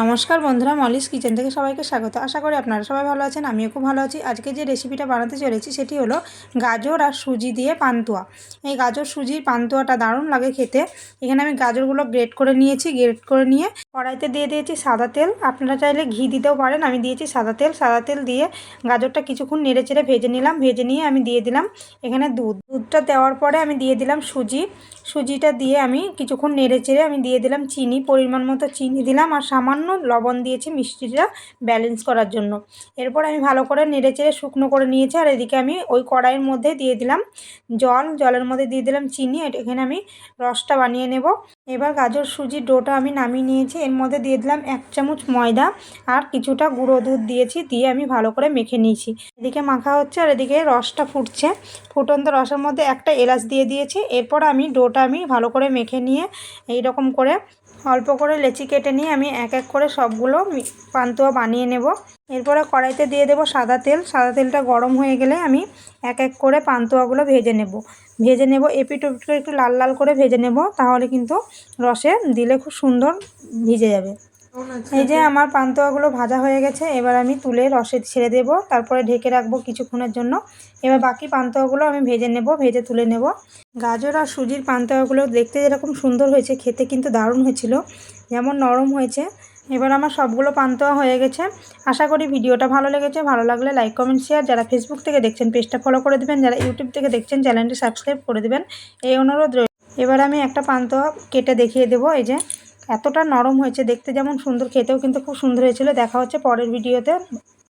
নমস্কার বন্ধুরা, Molly's kitchen থেকে সবাইকে স্বাগত। আশা করি আপনারা সবাই ভালো আছেন, আমিও খুব ভালো আছি। আজকে যে রেসিপিটা বানাতে চলেছি সেটি হলো গাজর আর সুজি দিয়ে পান্তুয়া। এই গাজর সুজির পান্তুয়াটা দারুণ লাগে খেতে। এখানে আমি গাজরগুলো গ্রেট করে নিয়েছি গ্রেট করে নিয়ে কড়াইতে দিয়ে দিয়েছি সাদা তেল। আপনারা চাইলে ঘি দিতেও পারেন, আমি দিয়েছি সাদা তেল। সাদা তেল দিয়ে গাজরটা কিছুক্ষণ নেড়ে চেড়ে ভেজে নিলাম। ভেজে নিয়ে আমি দিয়ে দিলাম এখানে দুধ। দুধটা দেওয়ার পরে আমি দিয়ে দিলাম সুজি। সুজিটা দিয়ে আমি কিছুক্ষণ নেড়ে চেড়ে আমি দিয়ে দিলাম চিনি। পরিমাণ মতো চিনি দিলাম আর সামান্য লবণ দিয়েছি মিষ্টিটা ব্যালেন্স করার জন্য। এরপর আমি ভালো করে নেড়ে চেড়ে শুকনো করে নিয়েছি আর এদিকে আমি ওই কড়াইয়ের মধ্যে দিয়ে দিলাম জল। জলের মধ্যে দিয়ে দিলাম চিনি। এখানে আমি রসটা বানিয়ে নেব। এবার গাজর সুজির ডোটা আমি নামিয়ে নিয়েছি। এর মধ্যে দিয়ে দিলাম এক চামচ ময়দা আর কিছুটা গুঁড়ো দুধ দিয়েছি, দিয়ে আমি ভালো করে মেখে নিয়েছি। এদিকে মাখা হচ্ছে আর এদিকে রসটা ফুটছে। ফুটন্ত রসের মধ্যে একটা এলাচ দিয়ে দিয়েছি। এরপর আমি ডোটা আমি ভালো করে মেখে নিয়ে এই রকম করে অল্প করে লেচি কেটে নিয়ে আমি এক এক করে সবগুলো পান্তুয়া বানিয়ে নেব। এরপরে কড়াইতে দিয়ে দেবো সাদা তেল। সাদা তেলটা গরম হয়ে গেলে আমি এক এক করে পান্তুয়াগুলো ভেজে নেব। ভেজে নেব এপিট করে একটু লাল লাল করে ভেজে নেব, তাহলে কিন্তু রসে দিলে খুব সুন্দর ভিজে যাবে। এই যে আমার পান্তুয়াগুলো ভাজা হয়ে গেছে, এবার আমি তুলে রসে ছেড়ে দেব। তারপরে ঢেকে রাখব কিছুক্ষণের জন্য। এবার বাকি পান্তুয়াগুলো আমি ভেজে নেব, ভেজে তুলে নেব। গাজর আর সুজির পান্তুয়াগুলো দেখতে যেরকম সুন্দর হয়েছে, খেতে কিন্তু দারুণ হয়েছিল। যেমন নরম হয়েছে এবার আমার সবগুলো পান্তুয়া হয়ে গেছে। আশা করি ভিডিওটা ভালো লেগেছে। ভালো লাগলে লাইক কমেন্ট শেয়ার যারা ফেসবুক থেকে দেখছেন পেজটা ফলো করে দেবেন। যারা ইউটিউব থেকে দেখছেন চ্যানেলটি সাবস্ক্রাইব করে দেবেন। এই অনুরোধ এবার আমি একটা পান্তুয়া কেটে দেখিয়ে দেবো। এই যে, এতটা নরম হয়েছে, দেখতে যেমন সুন্দর, খেতেও কিন্তু খুব সুন্দর হয়েছিল। দেখা হচ্ছে পরের ভিডিওতে